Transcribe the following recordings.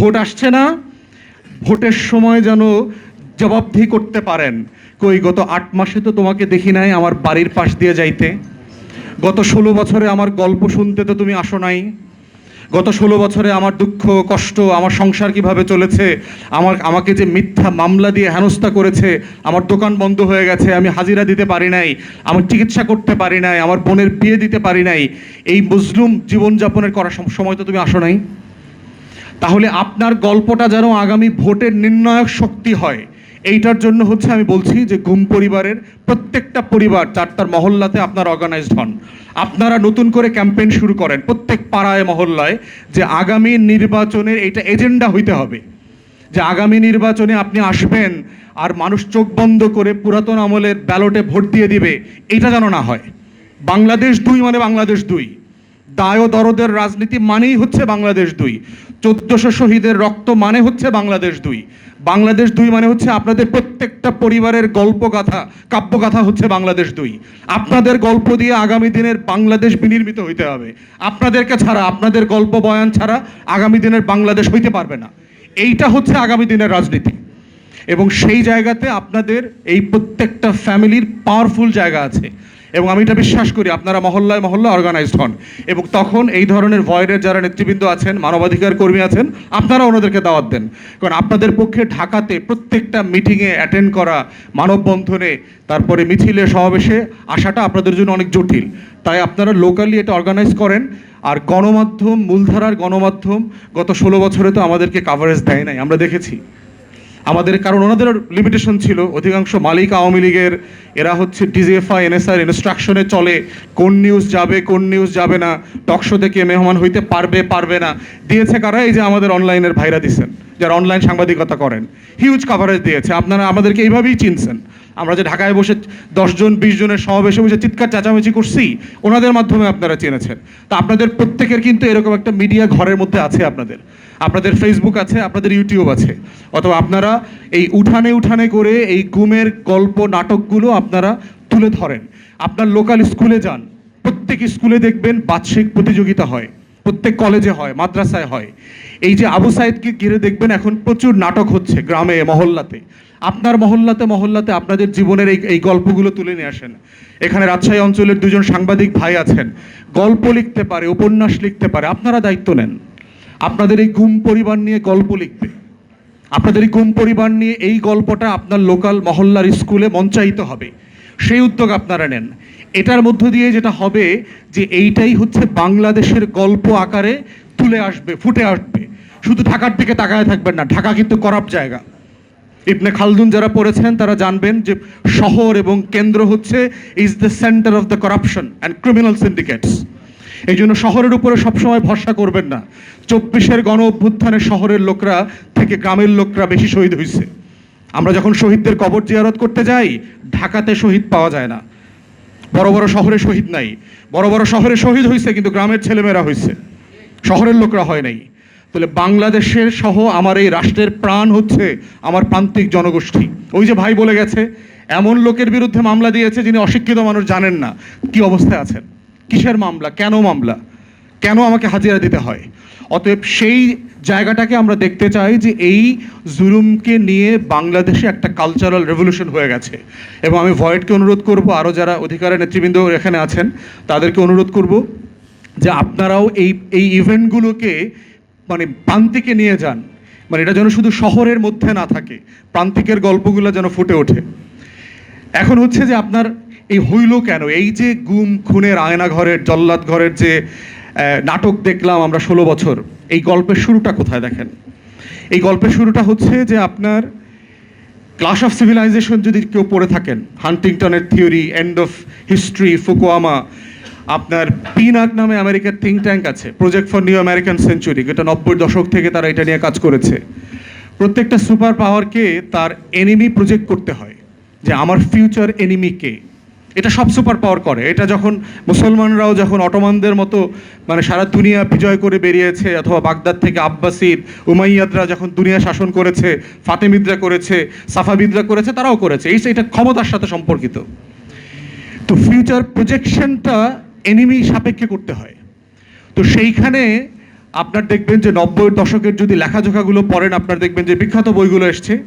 Vote আসছে না, ভোটের সময় যেন জবাবদিহি করতে পারেন। কই, গত আট মাসে তো তোমাকে দেখি নাই আমার বাড়ির পাশ দিয়ে যাইতে। গত ষোলো বছরে আমার গল্প শুনতে তো তুমি আসো নাই। গত ষোলো বছরে আমার দুঃখ, কষ্ট, আমার সংসার কীভাবে চলেছে, আমার, আমাকে যে মিথ্যা মামলা দিয়ে হেনস্থা করেছে, আমার দোকান বন্ধ হয়ে গেছে, আমি হাজিরা দিতে পারি নাই আমার চিকিৎসা করতে পারি নাই, আমার বোনের বিয়ে দিতে পারি নাই, এই মুসলুম জীবনযাপনের করার সম- সময় তো তুমি আসো নাই। তাহলে আপনার গল্পটা যেন আগামী ভোটের নির্ণায়ক শক্তি হয়। এইটার জন্য হচ্ছে আমি বলছি যে গুম পরিবারের প্রত্যেকটা পরিবার, যার তার মহল্লাতে আপনার অর্গানাইজড হন। আপনারা নতুন করে ক্যাম্পেইন শুরু করেন প্রত্যেক পাড়ায়, মহল্লায়, যে আগামী নির্বাচনের এটা এজেন্ডা হইতে হবে। যে আগামী নির্বাচনে আপনি আসবেন আর মানুষ চোখ বন্ধ করে পুরাতন আমলের ব্যালটে ভোট দিয়ে দিবে এটা যেন না হয়। বাংলাদেশ দুই মানে বাংলাদেশ দুই। দায় দরদের রাজনীতি মানেই হচ্ছে বাংলাদেশ দুই। চোদ্দশো শহীদের রক্ত মানে হচ্ছে বাংলাদেশ দুই। বাংলাদেশ দুই মানে হচ্ছে আপনাদের প্রত্যেকটা পরিবারের গল্পগাথা, কাব্যগাথা হচ্ছে বাংলাদেশ দুই। আপনাদের গল্প দিয়ে আগামী দিনের বাংলাদেশ বিনির্মিত হইতে হবে। আপনাদেরকে ছাড়া, আপনাদের গল্প বয়ান ছাড়া আগামী দিনের বাংলাদেশ হইতে পারবে না। এইটা হচ্ছে আগামী দিনের রাজনীতি। এবং সেই জায়গাতে আপনাদের এই প্রত্যেকটা ফ্যামিলির পাওয়ারফুল জায়গা আছে। এবং আমি এটা বিশ্বাস করি, আপনারা মহল্লায় মহল্লা অর্গানাইজড হন। এবং তখন এই ধরনের ভয়ের যারা নেতৃবৃন্দ আছেন, মানবাধিকার কর্মী আছেন আপনারা ওনাদেরকে দাওয়াত দেন। কারণ আপনাদের পক্ষে ঢাকাতে প্রত্যেকটা মিটিংয়ে অ্যাটেন্ড করা, মানববন্ধনে, তারপরে মিছিলে, সমাবেশে আসাটা আপনাদের জন্য অনেক জটিল। তাই আপনারা লোকালি এটা অর্গানাইজ করেন, আর গণমাধ্যম, মূলধারার গণমাধ্যম গত ষোলো বছরে তো আমাদেরকে কাভারেজ দেয় নাই, আমরা দেখেছি। আমাদের, কারণ ওনাদের লিমিটেশন ছিল, অধিকাংশ মালিক আওয়ামী লীগের, এরা হচ্ছে ডিজিএফআই এনএসআর ইনস্ট্রাকশনে চলে, কোন নিউজ যাবে, কোন নিউজ যাবে না টকশো থেকে মেহমান হইতে পারবে পারবে না। দিয়েছে কারা? এই যে আমাদের অনলাইনের ভাইরা দিছেন, যারা অনলাইন সাংবাদিকতা করেন। হিউজ কাভারেজ দিয়েছে। আপনারা আমাদেরকে এইভাবেই চিনছেন। আমরা যে ঢাকায় বসে দশজন বিশ জনের সমাবেশে বসে চিৎকার চেঁচামেচি করছি, ওনাদের মাধ্যমে আপনারা চেনেছেন। তা আপনাদের প্রত্যেকের কিন্তু এরকম একটা মিডিয়া ঘরের মধ্যে আছে আপনাদের। আপনাদের ফেসবুক আছে, আপনাদের ইউটিউব আছে। অথবা আপনারা এই উঠানে উঠানে করে এই গুমের গল্প, নাটকগুলো আপনারা তুলে ধরেন। আপনার লোকাল স্কুলে যান। প্রত্যেক স্কুলে দেখবেন বার্ষিক প্রতিযোগিতা হয়। প্রত্যেক কলেজে হয়, মাদ্রাসায় হয়। এই যে আবু সাইদকে ঘিরে দেখবেন এখন প্রচুর নাটক হচ্ছে গ্রামে, মহল্লাতে। আপনার মহল্লাতে মহল্লাতে আপনাদের জীবনের এই এই গল্পগুলো তুলে নিয়ে আসেন। এখানে রাজশাহী অঞ্চলের দুজন সাংবাদিক ভাই আছেন। গল্প লিখতে পারে, উপন্যাস লিখতে পারে, আপনারা দায়িত্ব নেন। আপনাদের এই গুম পরিবার নিয়ে গল্প লিখবে আপনাদের এই গুম পরিবার নিয়ে এই গল্পটা আপনার লোকাল মহল্লার স্কুলে মঞ্চায়িত হবে। সেই উদ্যোগ আপনারা নেন। এটার মধ্য দিয়ে যেটা হবে যে এইটাই হচ্ছে বাংলাদেশের গল্প আকারে তুলে আসবে, ফুটে আসবে। শুধু ঢাকার দিকে তাকায় থাকবেন না, ঢাকা কিন্তু করাপ্ট জায়গা। ইবনে খালদুন যারা পড়েছেন, তারা জানবেন যে শহর এবং কেন্দ্র হচ্ছে is the centre of the corruption and criminal syndicates এই জন্য শহরের উপরে সবসময় ভরসা করবেন না। চব্বিশের গণ অভ্যুত্থানে শহরের লোকরা থেকে গ্রামের লোকরা বেশি শহীদ হয়েছে আমরা যখন শহীদদের কবর জিয়ারত করতে যাই, ঢাকাতে শহীদ পাওয়া যায় না। বড় বড় শহরে শহীদ নাই। বড় বড় শহরে শহীদ হয়েছে কিন্তু গ্রামের ছেলেমেয়েরা হয়েছে শহরের লোকরা হয় নাই। তাহলে বাংলাদেশের সহ আমার এই রাষ্ট্রের প্রাণ হচ্ছে আমার প্রান্তিক জনগোষ্ঠী। ওই যে ভাই বলে গেছে, এমন লোকের বিরুদ্ধে মামলা দিয়েছে যিনি অশিক্ষিত মানুষ জানেন না। কি অবস্থায় আছেন? কিসের মামলা? কেন মামলা? কেন আমাকে হাজিরা দিতে হয়? অতএব সেই জায়গাটাকে আমরা দেখতে চাই যে এই জুলুমকে নিয়ে বাংলাদেশে একটা কালচারাল রেভলিউশন হয়ে গেছে। এবং আমি ভয়েডকে অনুরোধ করব, আরও যারা অধিকারের নেতৃবৃন্দ এখানে আছেন, তাদেরকে অনুরোধ করব যে আপনারাও এই এই ইভেন্টগুলোকে মানে প্রান্তিকে নিয়ে যান। মানে এটা যেন শুধু শহরের মধ্যে না থাকে, প্রান্তিকের গল্পগুলো যেন ফুটে ওঠে। এখন হচ্ছে যে আপনার এই হইল কেন? এই যে গুম, খুনের আয়না ঘরের জল্লাদ ঘরের যে নাটক দেখলাম আমরা ষোলো বছর, এই গল্পের শুরুটা কোথায় দেখেন? এই গল্পের শুরুটা হচ্ছে যে আপনার ক্লাস অফ সিভিলাইজেশন যদি কেউ পড়ে থাকেন হান্টিংটনের theory end of history Fukuyama আপনার পিনাক নামে আমেরিকার থিঙ্ক ট্যাঙ্ক আছে project for new American century এটা নব্বই দশক থেকে তারা এটা নিয়ে কাজ করেছে। প্রত্যেকটা সুপার পাওয়ারকে তার এনিমি প্রজেক্ট করতে হয়, যে আমার ফিউচার এনিমি কে। এটা সব সুপার পাওয়ার করে। এটা যখন মুসলমানরাও যখন অটোমানদের মতো মানে সারা দুনিয়া বিজয় করে বেরিয়েছে, অথবা বাগদাদ থেকে আব্বাসিদ উমাইয়াদরা যখন দুনিয়া শাসন করেছে, ফাতেমিদরা করেছে, সাফাবিদরা করেছে, তারাও করেছে। এই এটা ক্ষমতার সাথে সম্পর্কিত। তো ফিউচার প্রজেকশনটা এনিমি সাপেক্ষে করতে হয়। তো সেইখানে আপনার দেখবেন যে নব্বই দশকের যদি লেখাজোখাগুলো পড়েন, আপনার দেখবেন যে বিখ্যাত বইগুলো এসছে।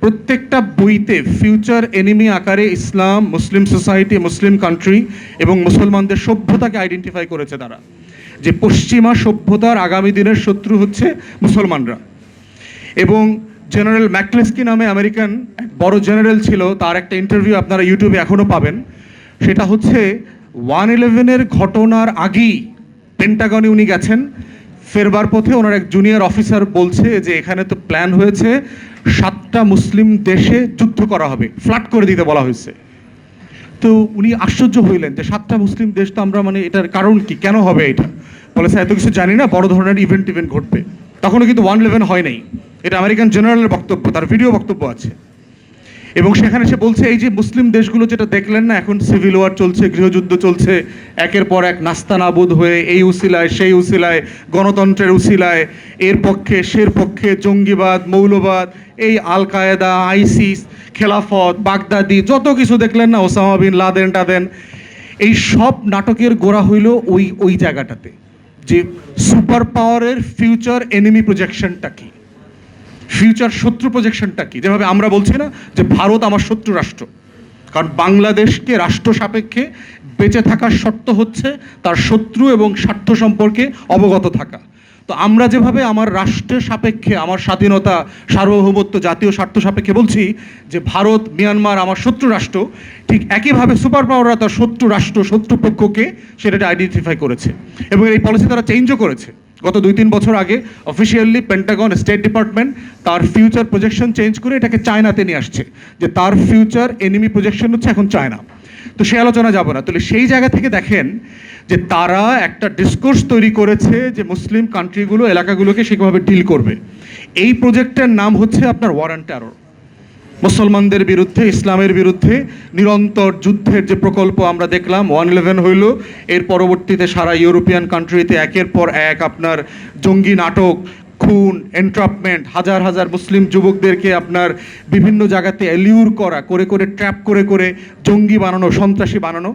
প্রত্যেকটা বইতে ফিউচার এনিমি আকারে ইসলাম মুসলিম সোসাইটি মুসলিম কান্ট্রি এবং মুসলমানদের সভ্যতাকে আইডেন্টিফাই করেছে তারা। যে পশ্চিমা সভ্যতার আগামী দিনের শত্রু হচ্ছে মুসলমানরা। এবং জেনারেল ম্যাকলেস্কি নামে আমেরিকান এক বড় জেনারেল ছিল, তার একটা ইন্টারভিউ আপনারা ইউটিউবে এখনও পাবেন। সেটা হচ্ছে ওয়ান ইলেভেনের ঘটনার আগেই পেন্টাগনে উনি গেছেন। ফেরবার পথে ওনার এক জুনিয়র অফিসার বলছে যে এখানে তো প্ল্যান হয়েছে সাতটা মুসলিম দেশে যুদ্ধ করা হবে ফ্ল্যাট করে দিতে বলা হয়েছে। তো উনি আশ্চর্য হইলেন যে সাতটা মুসলিম দেশ তো আমরা মানে এটার কারণ কি, কেন হবে এটা? বলে, স্যার, এত কিছু জানি না, বড় ধরনের ইভেন্ট ইভেন্ট ঘটবে। তখনও কিন্তু ওয়ান ইলেভেন হয় নাই। এটা আমেরিকান জেনারেলের বক্তব্য, তার ভিডিও বক্তব্য আছে। এবং সেখানে সে বলছে, এই যে মুসলিম দেশগুলো যেটা দেখলেন না, এখন সিভিল ওয়ার চলছে, গৃহযুদ্ধ চলছে, একের পর এক নাস্তানাবুদ হয়ে এই উসিলায়, সেই উসিলায়, গণতন্ত্রের উসিলায়, এর পক্ষে, সের পক্ষে জঙ্গিবাদ, মৌলবাদ, এই আল কায়েদা আইসিস, খেলাফত, বাগদাদি, যত কিছু দেখলেন না, ওসামা বিন লাদেন টাদেন, এই সব নাটকের গোড়া হইল ওই ওই জায়গাটাতে, যে সুপার পাওয়ারের ফিউচার এনিমি প্রজেকশনটা কি? ফিউচার শত্রু প্রজেকশনটা কি? যেভাবে আমরা বলছি না যে ভারত আমার শত্রু রাষ্ট্র। কারণ বাংলাদেশকে রাষ্ট্র সাপেক্ষে বেঁচে থাকার শর্ত হচ্ছে তার শত্রু এবং স্বার্থ সম্পর্কে অবগত থাকা। তো আমরা যেভাবে আমার রাষ্ট্রের সাপেক্ষে, আমার স্বাধীনতা, সার্বভৌমত্ব, জাতীয় স্বার্থ সাপেক্ষে বলছি যে ভারত, মিয়ানমার আমার শত্রু রাষ্ট্র, ঠিক একইভাবে সুপার পাওয়াররা তার শত্রু রাষ্ট্র শত্রুপক্ষকে সেটা আইডেন্টিফাই করেছে। এবং এই পলিসি তারা চেঞ্জও করেছে। গত দুই তিন বছর আগে অফিসিয়ালি পেন্টাগন স্টেট ডিপার্টমেন্ট তার ফিউচার প্রজেকশন চেঞ্জ করে এটাকে চায়নাতে নিয়ে আসছে, যে তার ফিউচার এনিমি প্রজেকশন হচ্ছে এখন চায়না তো সে আলোচনা যাব না। তাহলে সেই জায়গা থেকে দেখেন যে তারা একটা ডিসকোর্স তৈরি করেছে যে মুসলিম কান্ট্রিগুলো এলাকাগুলোকে সেভাবে ডিল করবে। এই প্রজেক্টের নাম হচ্ছে আপনার ওয়ারেন্ট টেরর মুসলমানদের বিরুদ্ধে, ইসলামের বিরুদ্ধে নিরন্তর যুদ্ধের যে প্রকল্প আমরা দেখলাম, ওয়ান ইলেভেন হইল, এর পরবর্তীতে সারা ইউরোপিয়ান কান্ট্রিতে একের পর এক আপনার জঙ্গি নাটক, খুন এন্ট্রাপমেন্ট হাজার হাজার মুসলিম যুবকদেরকে আপনার বিভিন্ন জায়গাতে এলিউর করা, করে করে ট্র্যাপ করে করে জঙ্গি বানানো, সন্ত্রাসী বানানো,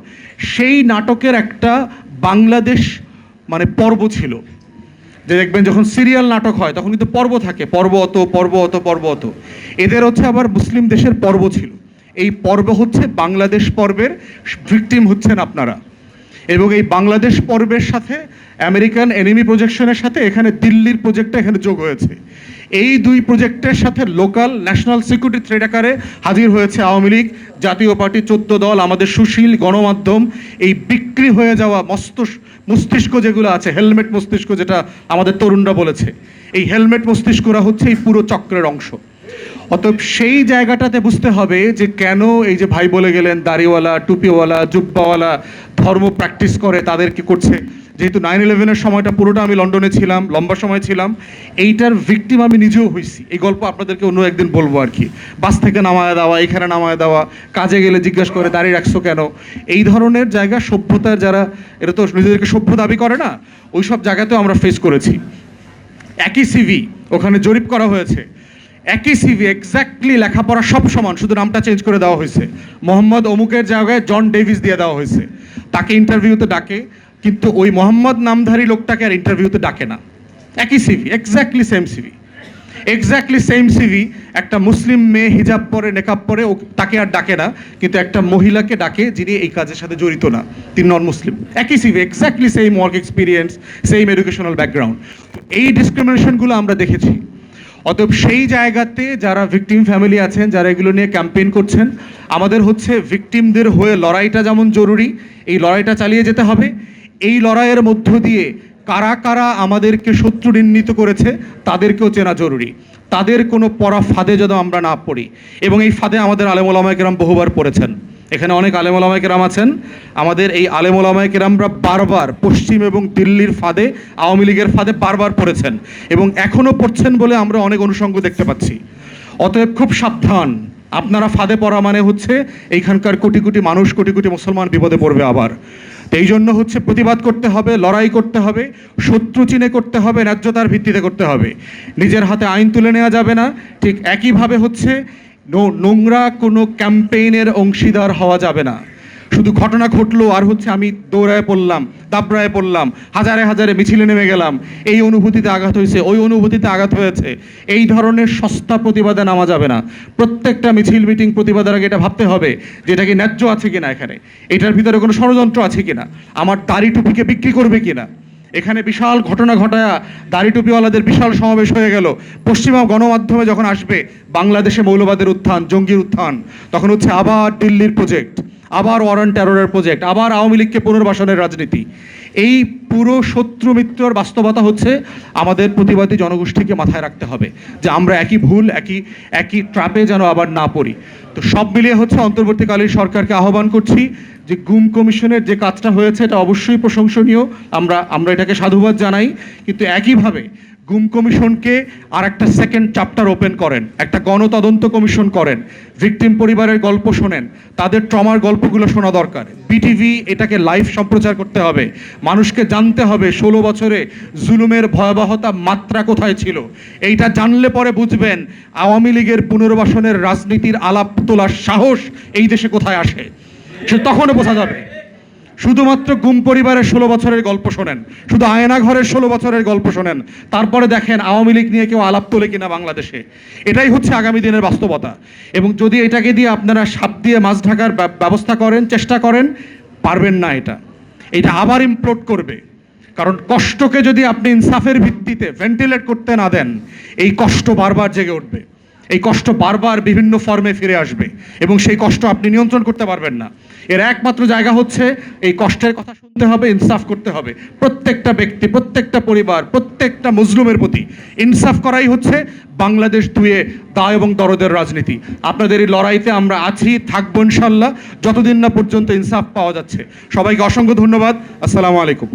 সেই নাটকের একটা বাংলাদেশ মানে পর্ব ছিল। যে দেখবেন যখন সিরিয়াল নাটক হয়, তখন কিন্তু পর্ব থাকে, পর্ব অত পর্ব অত পর্ব অত। এদের হচ্ছে আবার মুসলিম দেশের পর্ব ছিল। এই পর্ব হচ্ছে বাংলাদেশ পর্বের ভিকটিম হচ্ছেন আপনারা। এবং এই বাংলাদেশ পর্বের সাথে আমেরিকান এনিমি প্রজেকশনের সাথে এখানে দিল্লির প্রজেক্টটা এখানে যোগ হয়েছে। এই দুই প্রজেক্টের সাথে লোকাল ন্যাশনাল সিকিউরিটি থ্রেড আকারে হাজির হয়েছে আওয়ামী লীগ, জাতীয় পার্টি চোদ্দ দল, আমাদের সুশীল গণমাধ্যম, এই বিক্রি হয়ে যাওয়া মস্ত মস্তিষ্ক যেগুলো আছে, হেলমেট মস্তিষ্ক যেটা আমাদের তরুণরা বলেছে, এই হেলমেট মস্তিষ্করা হচ্ছে এই পুরো চক্রের অংশ। অতএব সেই জায়গাটাতে বুঝতে হবে যে কেন এই যে ভাই বলে গেলেন, দাড়িওয়ালা, টুপিওয়ালা, জুব্বাওয়ালা ধর্ম প্র্যাকটিস করে তাদের তাদেরকে করছে? যেহেতু নাইন ইলেভেনের সময়টা পুরোটা আমি লন্ডনে ছিলাম, লম্বা সময় ছিলাম, এইটার ভিকটিম আমি নিজেও হয়েছি এই গল্প আপনাদেরকে অন্য একদিন বলব আর কি। বাস থেকে নামায় দেওয়া, এখানে নামায় দেওয়া, কাজে গেলে জিজ্ঞাসা করে দাঁড়িয়ে রাখছো কেন? এই ধরনের জায়গা সভ্যতার যারা এটা তো নিজেদেরকে সভ্য দাবি করে না ওই সব জায়গাতেও আমরা ফেস করেছি। একই সিভি ওখানে জরিপ করা হয়েছে। একই সিভি এক্স্যাক্টলি লেখাপড়া সব সমান, শুধু নামটা চেঞ্জ করে দেওয়া হয়েছে। মোহাম্মদ অমুকের জায়গায় জন ডেভিস দিয়ে দেওয়া হয়েছে। তাকে ইন্টারভিউতে ডাকে, কিন্তু ওই মোহাম্মদ নামধারী লোকটাকে আর ইন্টারভিউতে ডাকে না। একই CV exactly same CV exactly same CV একটা মুসলিম মেয়ে হিজাব পরে, নেকাব পরে, ও তাকে আর ডাকে না, কিন্তু একটা মহিলাকে ডাকে যিনি এই কাজের সাথে জড়িত না। তিনি নন মুসলিম একই CV exactly same work experience same educational background এই ডিসক্রিমিনেশনগুলো আমরা দেখেছি। অতএব সেই জায়গাতে যারা ভিকটিম ফ্যামিলি আছেন, যারা এগুলো নিয়ে ক্যাম্পেইন করছেন, আমাদের হচ্ছে ভিকটিমদের হয়ে লড়াইটা যেমন জরুরি, এই লড়াইটা চালিয়ে যেতে হবে। এই লড়াইয়ের মধ্য দিয়ে কারা কারা আমাদেরকে শত্রু নির্ণীত করেছে, তাদেরকেও চেনা জরুরি। তাদের কোনো পড়া ফাঁদে যেন আমরা না পড়ি। এবং এই ফাঁদে আমাদের আলেমোলামায় কেরাম বহুবার পড়েছেন। এখানে অনেক আলেমোলামায় কেরাম আছেন। আমাদের এই আলেমোলামায় কেরামরা বারবার পশ্চিম এবং দিল্লির ফাঁদে, আওয়ামী লীগের ফাঁদে বারবার পড়েছেন এবং এখনও পড়ছেন বলে আমরা অনেক অনুষঙ্গ দেখতে পাচ্ছি। অতএব খুব সাবধান। আপনারা ফাঁদে পড়া মানে হচ্ছে এইখানকার কোটি কোটি মানুষ, কোটি কোটি মুসলমান বিপদে পড়বে আবার। এই জন্য হচ্ছে প্রতিবাদ করতে হবে, লড়াই করতে হবে, শত্রু চিনে করতে হবে, ন্যায্যতার ভিত্তিতে করতে হবে। নিজের হাতে আইন তুলে নেওয়া যাবে না। ঠিক একইভাবে হচ্ছে নোংরা কোনো ক্যাম্পেইনের অংশীদার হওয়া যাবে না। শুধু ঘটনা ঘটলো আর হচ্ছে আমি দৌড়ায় পড়লাম দাবড়ায় পড়লাম, হাজারে হাজারে মিছিলে নেমে গেলাম। এই অনুভূতিতে আঘাত হয়েছে, ওই অনুভূতিতে আঘাত হয়েছে। এই ধরনের সস্তা প্রতিবাদে নামা যাবে না। প্রত্যেকটা মিছিল মিটিং প্রতিবাদের আগে এটা ভাবতে হবে যে এটা কি ন্যায্য আছে কিনা এখানে। এটার ভিতরে কোনো ষড়যন্ত্র আছে কিনা? আমার দাড়ি টুপিকে বিক্রি করবে কিনা? এখানে বিশাল ঘটনা ঘটায়া, দাড়ি টুপিওয়ালাদের বিশাল সমাবেশ হয়ে গেল। পশ্চিমা গণমাধ্যমে যখন আসবে, বাংলাদেশে মৌলবাদের উত্থান, জঙ্গির উত্থান, তখন হচ্ছে আবার দিল্লির প্রজেক্ট আবার ওয়ারেন্ট টেরোরের প্রজেক্ট আবার আওয়ামী লীগকে পুনর্বাসনের রাজনীতি। এই পুরো শত্রু মিত্রর বাস্তবতা হচ্ছে আমাদের প্রতিবাদী জনগোষ্ঠীকে মাথায় রাখতে হবে যে আমরা একই ভুল, একই একই ট্রাপে যেন আবার না পড়ি। তো সব মিলিয়ে হচ্ছে অন্তর্বর্তীকালীন সরকারকে আহ্বান করছি যে গুম কমিশনের যে কাজটা হয়েছে এটা অবশ্যই প্রশংসনীয়। আমরা আমরা এটাকে সাধুবাদ জানাই। কিন্তু একইভাবে গুম কমিশনকে আর একটা সেকেন্ড চ্যাপ্টার ওপেন করেন, একটা গণতদন্ত কমিশন করেন ভিকটিম পরিবারের গল্প শোনেন, তাদের ট্রমার গল্পগুলো শোনা দরকার। বিটিভি এটাকে লাইভ সম্প্রচার করতে হবে, মানুষকে জানতে হবে ষোলো বছরে জুলুমের ভয়াবহতা মাত্রা কোথায় ছিল। এইটা জানলে পরে বুঝবেন আওয়ামী লীগের পুনর্বাসনের রাজনীতির আলাপ তোলার সাহস এই দেশে কোথায় আসে, সে তখনও বোঝা যাবে। শুধুমাত্র গুম পরিবারের ষোলো বছরের গল্প শোনেন, শুধু আয়না ঘরের ষোলো বছরের গল্প শোনেন, তারপরে দেখেন আওয়ামী লীগ নিয়ে কেউ আলাপ তোলে কিনা বাংলাদেশে। এটাই হচ্ছে আগামী দিনের বাস্তবতা। এবং যদি এটাকে দিয়ে আপনারা সাপ দিয়ে মাছ ঢাকার ব্যব- ব্যবস্থা করেন, চেষ্টা করেন, পারবেন না এটা। এটা আবার ইমপ্লোড করবে। কারণ কষ্টকে যদি আপনি ইনসাফের ভিত্তিতে ভেন্টিলেট করতে না দেন, এই কষ্ট বারবার জেগে উঠবে। এই কষ্ট বারবার বিভিন্ন ফর্মে ফিরে আসবে এবং সেই কষ্ট আপনি নিয়ন্ত্রণ করতে পারবেন না। এর একমাত্র জায়গা হচ্ছে এই কষ্টের কথা শুনতে হবে ইনসাফ করতে হবে। প্রত্যেকটা ব্যক্তি, প্রত্যেকটা পরিবার, প্রত্যেকটা মজলুমের প্রতি ইনসাফ করাই হচ্ছে বাংলাদেশ ধুয়ে দায় এবং দরদের রাজনীতি। আপনাদের এই লড়াইতে আমরা আছি, থাকব ইনশাল্লাহ। যতদিন না পর্যন্ত ইনসাফ পাওয়া যাচ্ছে। সবাইকে অসংখ্য ধন্যবাদ। আসসালামু আলাইকুম।